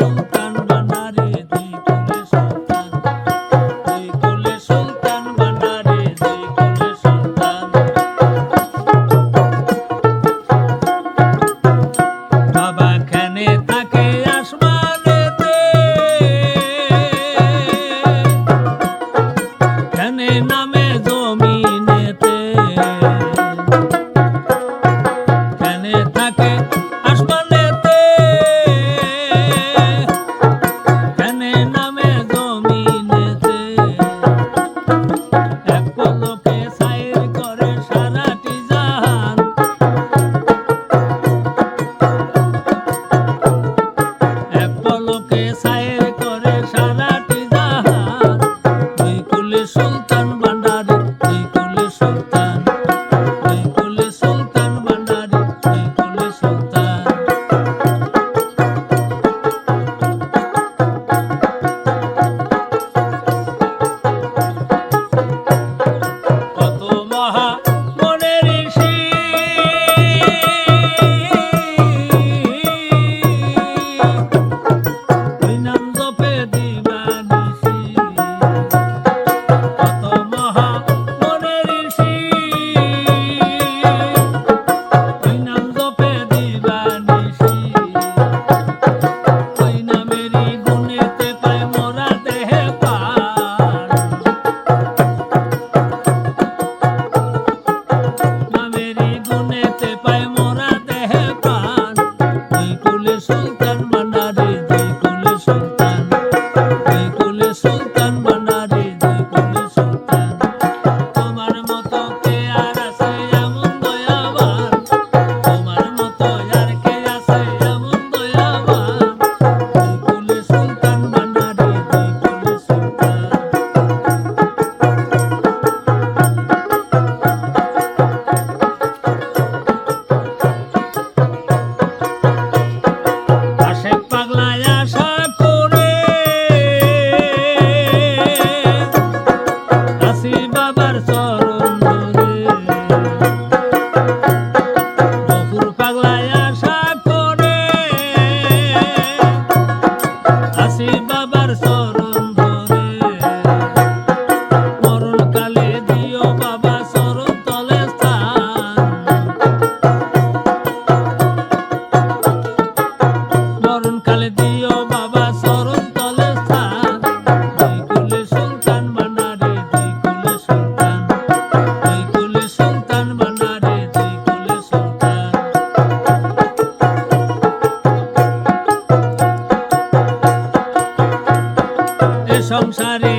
don't. মোরা দেহে পান তুই কুলে সন্তান ভান্ডারি তুই কুলে সন্তান তুই about us. সংসারে আর কে আছে এমন